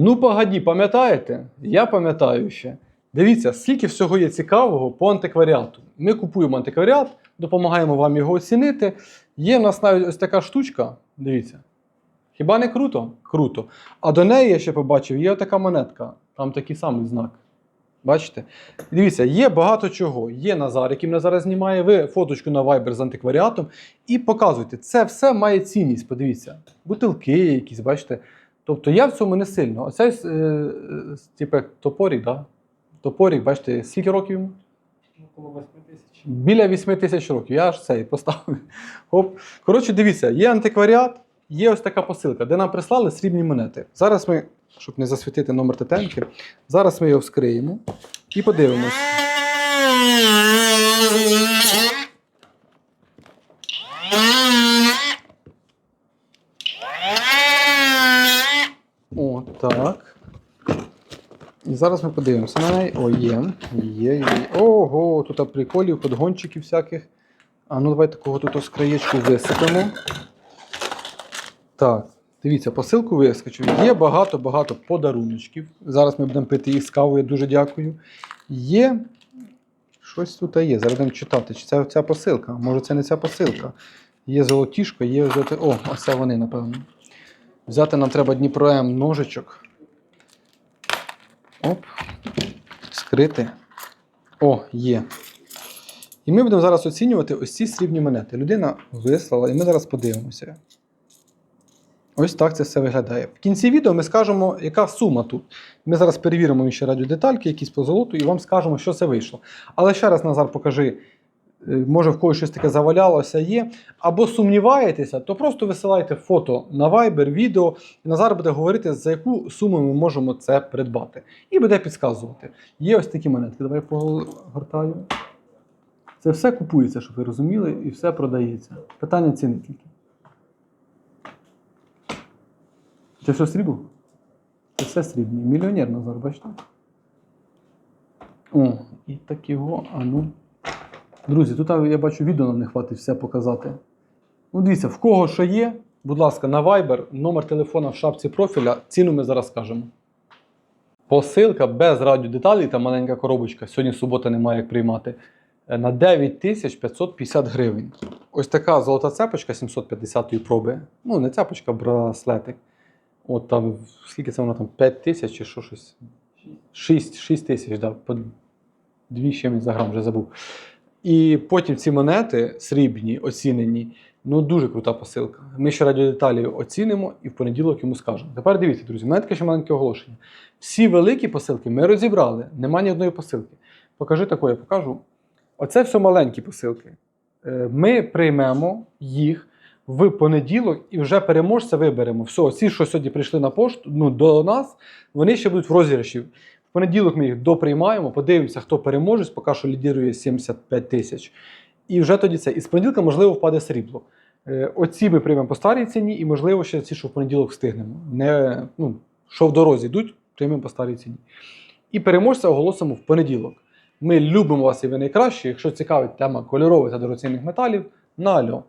Ну, погоді, пам'ятаєте? Я пам'ятаю ще. Дивіться, скільки всього є цікавого по антикваріату. Ми купуємо антикваріат, допомагаємо вам його оцінити. Є в нас навіть ось така штучка. Дивіться. Хіба не круто? Круто. А до неї я ще побачив, є така монетка. Там такий самий знак. Бачите? Дивіться, є багато чого. Є Назар, який мене зараз знімає. Ви фоточку на Viber з антикваріатом і показуйте. Це все має цінність. Подивіться. Бутилки якісь, бачите. Тобто я в цьому не сильно. Оцей е, типу, топорік, да? Топорік, бачите, скільки років йому? Около 8 тисяч. Біля 8 тисяч років. Я аж цей поставив. Оп. Коротше, дивіться, є антикваріат, є ось така посилка, де нам прислали срібні монети. Зараз ми, щоб не засвітити номер тетенки, зараз ми його вскриємо і подивимось. О, так. І зараз ми подивимося на неї. О, є. Є, є. Ого, тут приколів, подгончиків всяких. А ну давай такого тут ось краєчку висипемо. Так, дивіться, посилку вискочив. Є багато-багато подаруночків. Зараз ми будемо пити їх з кавою, дуже дякую. Є. Щось тут є. Зараз будемо читати, чи це ця посилка. Може, це не ця посилка. Є золотішко, є. О, ось це вони, напевно. Взяти нам треба Дніпро М ножичок. Оп. Скрити. О, є. І ми будемо зараз оцінювати ось ці срібні монети. Людина вислала, і ми зараз подивимося. Ось так це все виглядає. В кінці відео ми скажемо, яка сума тут. Ми зараз перевіримо ще радіодетальки, якісь по золоту, і вам скажемо, що це вийшло. Але ще раз, Назар, покажи, може в когось щось таке завалялося є. Або сумніваєтеся, то просто висилайте фото на Viber, відео, і Назар буде говорити, за яку суму ми можемо це придбати. І буде підказувати. Є ось такі монетки. Давай погортаю. Це все купується, щоб ви розуміли, і все продається. Питання ціни тільки. Це що срібло? Це все срібні. Мільйонер Назар, бачите? О, і так його, а ну. Друзі, тут я бачу відео нам не хватить все показати. Ну, дивіться, в кого що є, будь ласка, на Viber, номер телефона в шапці профіля, ціну ми зараз скажемо. Посилка без радіодеталей та маленька коробочка. Сьогодні субота немає як приймати. е, На 9550 гривень. Ось така золота цепочка 750-ї проби. Ну, не цепочка, браслетик. От там, скільки це воно там? 5 тисяч чи що щось? 6, 6 тисяч, да, по 2 чимось за грам вже забув. І потім ці монети срібні, оцінені, ну дуже крута посилка. Ми ще радіодеталі оцінимо і в понеділок йому скажемо. Тепер дивіться, друзі, мене таке ще маленьке оголошення. Всі великі посилки ми розібрали, нема ні одної посилки. Покажи таку, я покажу. Оце все маленькі посилки. Е, Ми приймемо їх в понеділок і вже переможця виберемо. Все, ці, що сьогодні прийшли на пошту, ну, до нас, вони ще будуть в розіграші. Понеділок ми їх доприймаємо, подивимося, хто переможець, поки що лідирує 75 тисяч. І вже тоді це. І з понеділка, можливо, впаде срібло. Е, Оці ми приймемо по старій ціні, і, можливо, ще ці, що в понеділок встигнемо. Не, ну, що в дорозі йдуть, приймемо по старій ціні. І переможця оголосимо в понеділок. Ми любимо вас і ви найкращі. Якщо цікавить тема кольорових та дорогоцінних металів, на альо.